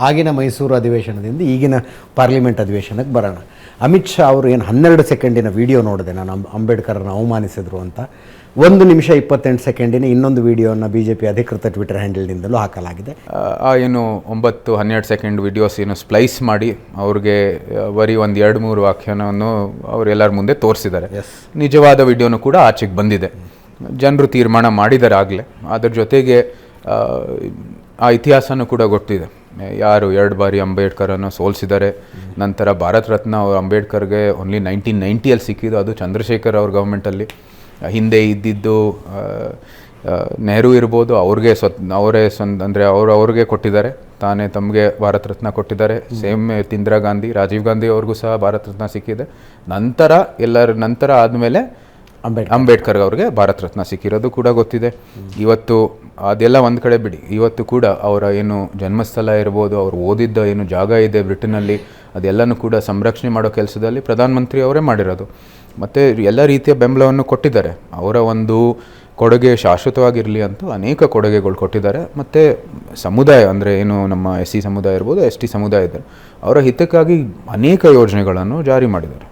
ಆಗಿನ ಮೈಸೂರು ಅಧಿವೇಶನದಿಂದ ಈಗಿನ ಪಾರ್ಲಿಮೆಂಟ್ ಅಧಿವೇಶನಕ್ಕೆ ಬರೋಣ. ಅಮಿತ್ ಶಾ ಅವರು ಏನು ಹನ್ನೆರಡು ಸೆಕೆಂಡಿನ ವಿಡಿಯೋ ನೋಡಿದೆ ನಾನು ಅಂಬ್- ಅಂಬೇಡ್ಕರನ್ನು ಅವಮಾನಿಸಿದ್ರು ಅಂತ. ಒಂದು ನಿಮಿಷ ಇಪ್ಪತ್ತೆಂಟು ಸೆಕೆಂಡಿನ ಇನ್ನೊಂದು ವಿಡಿಯೋನ ಬಿ ಜೆ ಪಿ ಅಧಿಕೃತ ಟ್ವಿಟರ್ ಹ್ಯಾಂಡಲ್ನಿಂದಲೂ ಹಾಕಲಾಗಿದೆ. ಆ, ಏನು ಒಂಬತ್ತು ಹನ್ನೆರಡು ಸೆಕೆಂಡ್ ವಿಡಿಯೋಸ್ ಏನು ಸ್ಪ್ಲೈಸ್ ಮಾಡಿ ಅವ್ರಿಗೆ ವರಿ ಬರೀ ಒಂದು ಎರಡು ಮೂರು ವ್ಯಾಖ್ಯಾನವನ್ನು ಅವರೆಲ್ಲರ ಮುಂದೆ ತೋರಿಸಿದ್ದಾರೆ. ನಿಜವಾದ ವಿಡಿಯೋನು ಕೂಡ ಆಚೆಗೆ ಬಂದಿದೆ. ಜನರು ತೀರ್ಮಾನ ಮಾಡಿದ್ದಾರೆ ಆಗಲೇ ಅದ್ರ ಜೊತೆಗೆ ಆ ಇತಿಹಾಸನೂ ಕೂಡ ಗೊತ್ತಿದೆ. ಯಾರು ಎರಡು ಬಾರಿ ಅಂಬೇಡ್ಕರನ್ನು ಸೋಲಿಸಿದ್ದಾರೆ ನಂತರ ಭಾರತ ರತ್ನ ಅವ್ರು ಅಂಬೇಡ್ಕರ್ಗೆ ಓನ್ಲಿ ನೈನ್ಟೀನ್ ನೈಂಟಿಯಲ್ಲಿ ಸಿಕ್ಕಿದ್ದು ಅದು ಚಂದ್ರಶೇಖರ್ ಅವ್ರ ಗೌರ್ಮೆಂಟಲ್ಲಿ ಹಿಂದೆ ಇದ್ದಿದ್ದು ನೆಹರು ಇರ್ಬೋದು ಅವ್ರಿಗೆ ಸ್ವತ್ ಅವರೇ ಸ್ವಂತ ಅಂದರೆ ಅವರು ಅವ್ರಿಗೆ ಕೊಟ್ಟಿದ್ದಾರೆ. ತಾನೇ ತಮಗೆ ಭಾರತ ರತ್ನ ಕೊಟ್ಟಿದ್ದಾರೆ. ಸೇಮ್ ಇಂದಿರಾ ಗಾಂಧಿ ರಾಜೀವ್ ಗಾಂಧಿ ಅವ್ರಿಗೂ ಸಹ ಭಾರತ ರತ್ನ ಸಿಕ್ಕಿದೆ. ನಂತರ ಎಲ್ಲರ ನಂತರ ಆದಮೇಲೆ ಅಂಬೇಡ್ಕರ್. ಅಂಬೇಡ್ಕರ್ ಅವ್ರಿಗೆ ಭಾರತ ರತ್ನ ಸಿಕ್ಕಿರೋದು ಕೂಡ ಗೊತ್ತಿದೆ. ಇವತ್ತು ಅದೆಲ್ಲ ಒಂದು ಕಡೆ ಬಿಡಿ. ಇವತ್ತು ಕೂಡ ಅವರ ಏನು ಜನ್ಮಸ್ಥಳ ಇರ್ಬೋದು, ಅವರು ಓದಿದ್ದ ಏನು ಜಾಗ ಇದೆ ಬ್ರಿಟನ್ನಲ್ಲಿ, ಅದೆಲ್ಲನೂ ಕೂಡ ಸಂರಕ್ಷಣೆ ಮಾಡೋ ಕೆಲಸದಲ್ಲಿ ಪ್ರಧಾನಮಂತ್ರಿ ಅವರೇ ಮಾಡಿರೋದು. ಮತ್ತು ಎಲ್ಲ ರೀತಿಯ ಬೆಂಬಲವನ್ನು ಕೊಟ್ಟಿದ್ದಾರೆ. ಅವರ ಒಂದು ಕೊಡುಗೆ ಶಾಶ್ವತವಾಗಿರಲಿ ಅಂತ ಅನೇಕ ಕೊಡುಗೆಗಳು ಕೊಟ್ಟಿದ್ದಾರೆ. ಮತ್ತು ಸಮುದಾಯ ಅಂದರೆ ಏನು, ನಮ್ಮ ಎಸ್ ಸಿ ಸಮುದಾಯ ಇರ್ಬೋದು ಎಸ್ ಟಿ ಸಮುದಾಯ ಇದ್ದಾರೆ, ಅವರ ಹಿತಕ್ಕಾಗಿ ಅನೇಕ ಯೋಜನೆಗಳನ್ನು ಜಾರಿ ಮಾಡಿದ್ದಾರೆ.